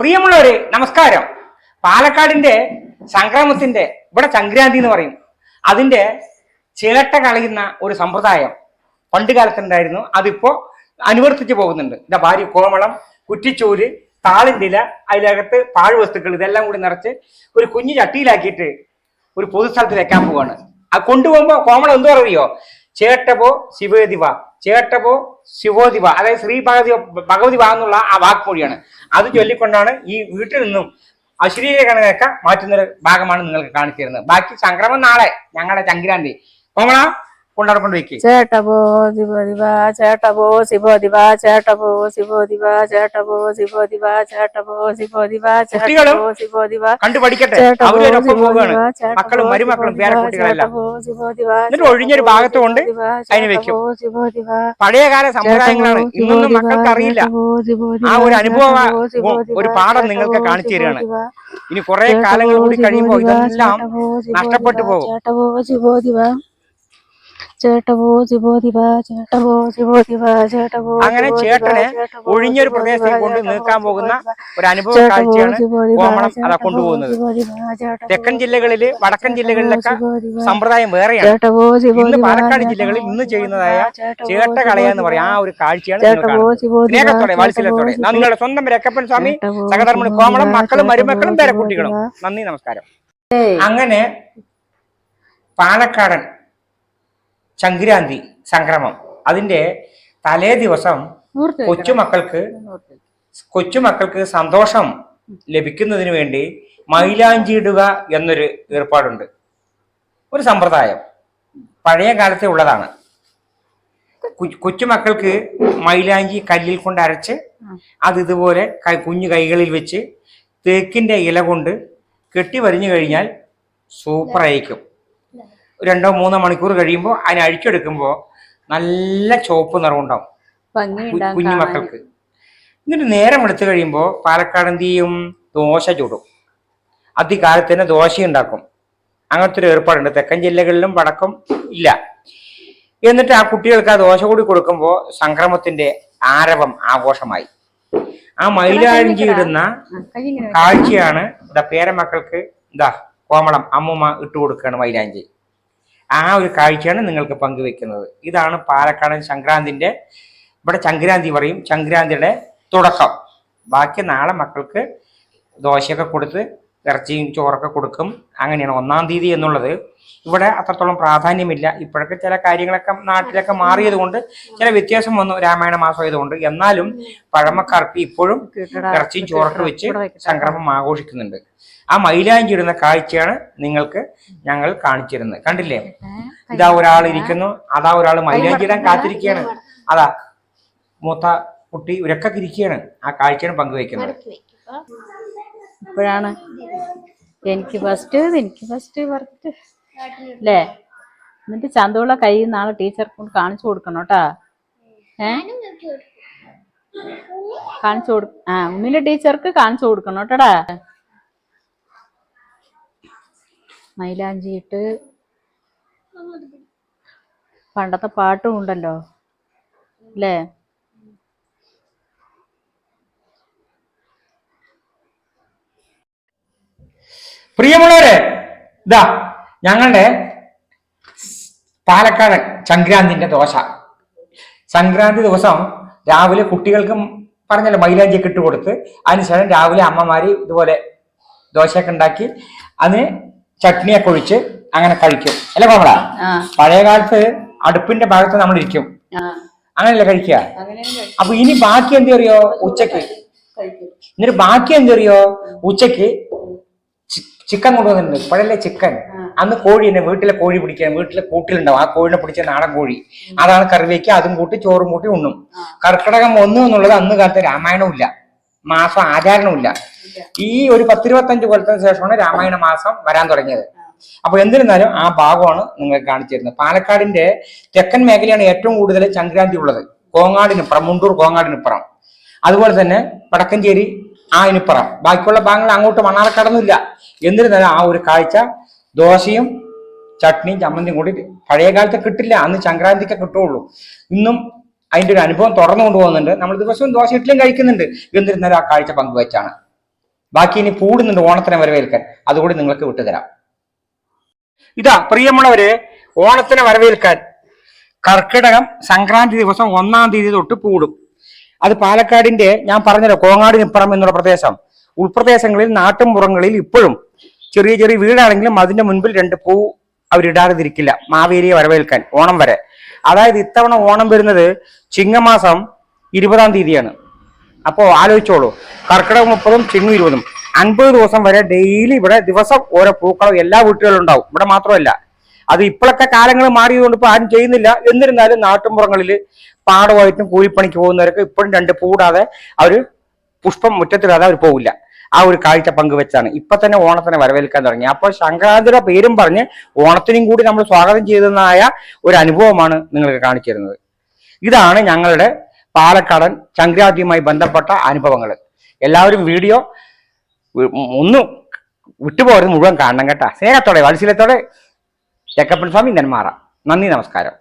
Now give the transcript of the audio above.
പ്രിയമുള്ളവരെ നമസ്കാരം. പാലക്കാടിന്റെ സംക്രമത്തിന്റെ ഇവിടെ സംക്രാന്തി എന്ന് പറയും. അതിന്റെ ചിരട്ട കളയുന്ന ഒരു സമ്പ്രദായം പണ്ട് കാലത്തുണ്ടായിരുന്നു. അതിപ്പോ അനുവർത്തിച്ചു പോകുന്നുണ്ട്. ഇതാ ഭാര്യ കോമളം കുറ്റിച്ചോര് താളിന്റെ ഇല അതിനകത്ത് പാഴ്വസ്തുക്കൾ ഇതെല്ലാം കൂടി നിറച്ച് ഒരു കുഞ്ഞു ചട്ടിയിലാക്കിയിട്ട് ഒരു പൊതുസ്ഥലത്ത് വെക്കാൻ പോവാണ്. അത് കൊണ്ടുപോകുമ്പോ കോമളം എന്തോ അറിയോ? ചേട്ടപോ ശിവേദിവ ചേട്ടവോ ശിവോദിവ അതായത് ശ്രീ ഭഗവതി ഭഗവതി വ എന്നുള്ള ആ വാക്മൊഴിയാണ്. അത് ചൊല്ലിക്കൊണ്ടാണ് ഈ വീട്ടിൽ നിന്നും അശ്ലീലകണയൊക്കെ മാറ്റുന്ന ഒരു ഭാഗമാണ് നിങ്ങൾക്ക് കാണിച്ചു തരുന്നത്. ബാക്കി സംക്രമം നാളെ ഞങ്ങളുടെ ചങ്കിരാന്തി കോമള ശിവദിവ ശിവദിവ ശിവദിവ ശിവദിവ ശിവദിവ കുട്ടികളും കണ്ടു പഠിക്കട്ടെ അവരൊപ്പം പോവുകയാണ് മക്കളും മരുമക്കളും പേരക്കുട്ടികളെല്ലാം എന്നിട്ട് ഒഴിഞ്ഞൊരു ഭാഗത്തുകൊണ്ട് അതിന് വെക്കും. പഴയകാല സമ്പ്രദായങ്ങളാണ് ഇന്നൊന്നും മക്കൾക്ക് അറിയില്ല ആ ഒരു അനുഭവ ഒരു പാഠം നിങ്ങൾക്ക് കാണിച്ചു തരികയാണ് ഇനി കുറെ കാലങ്ങൾ കൂടി കഴിയുമ്പോൾ ഇതെല്ലാം നഷ്ടപ്പെട്ടു പോകും ചേട്ടപോ ശിവദിവ ചേട്ടപോ ശിവദിവ ചേട്ടപോ ശിവദിവ ചേട്ടപോ അങ്ങനെ ചേട്ടനെ ഒഴിഞ്ഞൊരു പ്രദേശത്തേക്ക് കൊണ്ട് നീക്കാൻ പോകുന്ന ഒരു അനുഭവ കാഴ്ചയാണ് ഓമണം കോമളം അതാ കൊണ്ടുപോകുന്നത് തെക്കൻ ജില്ലകളിൽ വടക്കൻ ജില്ലകളിലൊക്കെ സമ്പ്രദായം വേറെയാണ് ഇന്ന് പാലക്കാട് ജില്ലകളിൽ ഇന്ന് ചെയ്യുന്നതായ ചേട്ട കളയാന്ന് പറയാം ആ ഒരു കാഴ്ചയാണ് സ്നേഹത്തോടെ വാത്സല്യത്തോടെ നന്ദിയുടെ നിങ്ങളുടെ സ്വന്തം രക്കപ്പൻ സ്വാമി സഹധർമ്മണി കോമളം മക്കളും മരുമക്കളും. പേരക്കുട്ടികളും നന്ദി നമസ്കാരം അങ്ങനെ പാലക്കാടൻ സംക്രാന്തി സംക്രമം. അതിന്റെ തലേ ദിവസം കൊച്ചുമക്കൾക്ക് കൊച്ചുമക്കൾക്ക് സന്തോഷം ലഭിക്കുന്നതിന് വേണ്ടി മൈലാഞ്ചി ഇടുക എന്നൊരു ഏർപ്പാടുണ്ട്. ഒരു സമ്പ്രദായം. പഴയ കാലത്തെ ഉള്ളതാണ്. കൊച്ചുമക്കൾക്ക് മൈലാഞ്ചി കല്ലിൽ കൊണ്ട് അരച്ച് അത് ഇതുപോലെ കുഞ്ഞു കൈകളിൽ വെച്ച് തേക്കിന്റെ ഇല കൊണ്ട് കെട്ടി വരിഞ്ഞു കഴിഞ്ഞാൽ സൂപ്പർ ആയിരിക്കും രണ്ടോ മൂന്നോ മണിക്കൂർ കഴിയുമ്പോൾ അതിനെ അഴിച്ചെടുക്കുമ്പോൾ നല്ല ചുവപ്പ് നിറമുണ്ടാവും ഉണ്ടാവും കുഞ്ഞു മക്കൾക്ക്. എന്നിട്ട് നേരം എടുത്തു കഴിയുമ്പോൾ പാലക്കാട് എന്ത് ചെയ്യും? ദോശ ചൂടും. അധികാലത്ത് തന്നെ ദോശ ഉണ്ടാക്കും. അങ്ങനത്തെ ഒരു ഏർപ്പാടുണ്ട്. തെക്കൻ ജില്ലകളിലും വടക്കം ഇല്ല. എന്നിട്ട് ആ കുട്ടികൾക്ക് ആ ദോശ കൂടി കൊടുക്കുമ്പോൾ സംക്രമത്തിന്റെ ആരവം ആഘോഷമായി. ആ മൈലാഞ്ചി ഇടുന്ന കാഴ്ചയാണ്. ഇതാ പേരമക്കൾക്ക് ഇതാ കോമളം അമ്മുമ്മ ഇട്ടുകൊടുക്കുകയാണ് മൈലാഞ്ചി ആ ഒരു കാഴ്ചയാണ് നിങ്ങൾക്ക് പങ്കുവെക്കുന്നത്. ഇതാണ് പാലക്കാടൻ സംക്രാന്തിന്റെ ഇവിടെ സംക്രാന്തി പറയും സംക്രാന്തിയുടെ തുടക്കം. ബാക്കി നാളെ മക്കൾക്ക് ദോശയൊക്കെ കൊടുത്ത് ഇറച്ചിയും ചോറൊക്കെ കൊടുക്കും. അങ്ങനെയാണ് ഒന്നാം തീയതി എന്നുള്ളത്. ഇവിടെ അത്രത്തോളം പ്രാധാന്യമില്ല. ഇപ്പോഴൊക്കെ ചില കാര്യങ്ങളൊക്കെ നാട്ടിലൊക്കെ മാറിയത് കൊണ്ട് ചില വ്യത്യാസം വന്നു. രാമായണ മാസമായതുകൊണ്ട് എന്നാലും പഴമക്കാർക്ക് ഇപ്പോഴും ഇറച്ചിയും ചോറൊക്കെ വെച്ച് സംക്രമം ആഘോഷിക്കുന്നുണ്ട്. ആ മൈലാഞ്ചി ഇടുന്ന കാഴ്ചയാണ് നിങ്ങൾക്ക് ഞങ്ങൾ കാണിച്ചിരുന്നത്. കണ്ടില്ലേ? ഇതാ ഒരാൾ ഇരിക്കുന്നു. അതാ ഒരാൾ മൈലാഞ്ചി ഇടാൻ കാത്തിരിക്കുകയാണ്. അതാ മൂത്ത കുട്ടി ഇവരൊക്കെ ഇരിക്കുകയാണ്. ആ കാഴ്ചയാണ് പങ്കുവെക്കുന്നത് ഇപ്പോഴാണ് എനിക്ക് ഫസ്റ്റ് എനിക്ക് ഫസ്റ്റ് വർക്ക് അല്ലേ എന്നിട്ട് ചന്തോള കൈ നാളെ ടീച്ചർക്ക് കൊണ്ട് കാണിച്ചു കൊടുക്കണം കേട്ടാ. ഏ? കാണിച്ചു കൊടു ആ ഉണ്ണിന്റെ ടീച്ചർക്ക് കാണിച്ചു കൊടുക്കണം കേട്ടടാ. മൈലാഞ്ചി ഇട്ട് പണ്ടത്തെ പാട്ടും ഉണ്ടല്ലോ അല്ലേ? പ്രിയമുള്ളവരെ ഇതാ ഞങ്ങളുടെ പാലക്കാട് സംക്രാന്തിന്റെ ദോശ. സംക്രാന്തി ദിവസം രാവിലെ കുട്ടികൾക്കും പറഞ്ഞല്ലോ മൈലാഞ്ചിയൊക്കെ ഇട്ട് കൊടുത്ത് അതിനുശേഷം രാവിലെ അമ്മമാര് ഇതുപോലെ ദോശയൊക്കെ ഉണ്ടാക്കി അതിന് ചട്നിയൊക്കെ ഒഴിച്ച് അങ്ങനെ കഴിക്കും. അല്ലെ കോമള? പഴയ കാലത്ത് അടുപ്പിന്റെ ഭാഗത്ത് നമ്മൾ ഇരിക്കും. അങ്ങനെയല്ലേ കഴിക്കുക? അപ്പൊ ഇനി ബാക്കി എന്ത് അറിയോ? ഉച്ചയ്ക്ക്. എന്നിട്ട് ബാക്കി എന്ത് അറിയോ? ഉച്ചയ്ക്ക് ചിക്കൻ കൊണ്ടുവന്നിട്ടുണ്ട്. ഇപ്പോഴല്ലേ ചിക്കൻ. അന്ന് കോഴി തന്നെ വീട്ടിലെ കോഴി പിടിക്കാൻ വീട്ടിലെ കൂട്ടിലുണ്ടാവും. ആ കോഴിനെ പിടിച്ച നാടൻ കോഴി. അതാണ് കറി വയ്ക്കുക അതും കൂട്ടി ചോറും കൂട്ടി ഉണ്ണും. കർക്കിടകം ഒന്ന് എന്നുള്ളത് അന്ന് കാലത്ത് രാമായണവും ഇല്ല മാസം ആചാരണവും ഇല്ല ഈ ഒരു പത്തിരുപത്തഞ്ച് കൊല്ലത്തിന് ശേഷമാണ് രാമായണ മാസം വരാൻ തുടങ്ങിയത്. അപ്പൊ എന്നിരുന്നാലും ആ ഭാഗമാണ് നിങ്ങൾ കാണിച്ചു തരുന്നത്. പാലക്കാടിന്റെ തെക്കൻ മേഖലയാണ് ഏറ്റവും കൂടുതൽ സംക്രാന്തി ഉള്ളത്. കോങ്ങാടിനിപ്പുറം മുണ്ടൂർ കോങ്ങാടിനിപ്പുറം അതുപോലെ തന്നെ വടക്കഞ്ചേരി ആ ഇനിപ്പുറം ബാക്കിയുള്ള ഭാഗങ്ങൾ അങ്ങോട്ട് മണ്ണാറക്കടന്നില്ല എന്നിരുന്നാലും ആ ഒരു കാഴ്ച ദോശയും ചട്നിയും ചമ്മന്തിയും കൂടി പഴയ കാലത്ത് കിട്ടില്ല. അന്ന് സംക്രാന്തിക്ക് കിട്ടുള്ളൂ ഇന്നും അതിന്റെ ഒരു അനുഭവം തുറന്നു കൊണ്ടുപോകുന്നുണ്ട് നമ്മൾ ദിവസവും ദോശ ഇഡ്ഡലിയും കഴിക്കുന്നുണ്ട്. എന്നിരുന്നാലും ആ കാഴ്ച പങ്കുവച്ചാണ്. ബാക്കി ഇനി കൂടുന്നുണ്ട് ഓണത്തിനെ വരവേൽക്കാൻ. അതുകൂടി നിങ്ങൾക്ക് വിട്ടുതരാം. ഇതാ പ്രിയമുള്ളവരെ ഓണത്തിനെ വരവേൽക്കാൻ കർക്കിടകം സംക്രാന്തി ദിവസം ഒന്നാം തീയതി തൊട്ട് പൂടും അത് പാലക്കാടിന്റെ ഞാൻ പറഞ്ഞല്ലോ കോങ്ങാടിനിപ്പുറം എന്നുള്ള പ്രദേശം. ഉൾപ്രദേശങ്ങളിൽ നാട്ടുംപുറങ്ങളിൽ ഇപ്പോഴും ചെറിയ ചെറിയ വീടാണെങ്കിലും അതിന്റെ മുൻപിൽ രണ്ട് പൂ അവരിടാതിരിക്കില്ല. മാവേലിയെ വരവേൽക്കാൻ ഓണം വരെ. അതായത് ഇത്തവണ ഓണം വരുന്നത് ചിങ്ങമാസം ഇരുപതാം തീയതിയാണ്. അപ്പോ ആലോചിച്ചോളൂ. കർക്കിടക മുപ്പതും ചിങ്ങം ഇരുപതും. അൻപത് ദിവസം വരെ ഡെയിലി ഇവിടെ ദിവസം ഓരോ പൂക്കളും എല്ലാ വീട്ടുകളിലും ഉണ്ടാവും. ഇവിടെ മാത്രമല്ല. അത് ഇപ്പോഴൊക്കെ കാലങ്ങൾ മാറിയതുകൊണ്ട് ഇപ്പൊ ആരും ചെയ്യുന്നില്ല. എന്നിരുന്നാലും നാട്ടുമ്പുറങ്ങളിൽ പാടമായിട്ടും കൂലിപ്പണിക്ക് പോകുന്നവരൊക്കെ ഇപ്പോഴും രണ്ട് പൂടാതെ അവർ പുഷ്പം മുറ്റത്തിടാതെ അവർ പോകില്ല ആ ഒരു കാഴ്ച പങ്കുവെച്ചാണ്. ഇപ്പൊ തന്നെ ഓണത്തിനെ വരവേൽക്കാൻ തുടങ്ങി. അപ്പോൾ സംക്രാന്തിയുടെ പേരും പറഞ്ഞ് ഓണത്തിനും കൂടി നമ്മൾ സ്വാഗതം ചെയ്തതായ ഒരു അനുഭവമാണ് നിങ്ങൾക്ക് കാണിച്ചിരുന്നത് ഇതാണ് ഞങ്ങളുടെ പാലക്കാടൻ സംക്രാന്തിയുമായി ബന്ധപ്പെട്ട അനുഭവങ്ങൾ. എല്ലാവരും വീഡിയോ ഒന്ന് വിട്ടുപോകരുത് മുഴുവൻ കാണണം കേട്ടോ. സ്നേഹത്തോടെ വാത്സല്യത്തോടെ ചെക്കപ്പൻ സ്വാമി നെന്മാറ. നന്ദി നമസ്കാരം.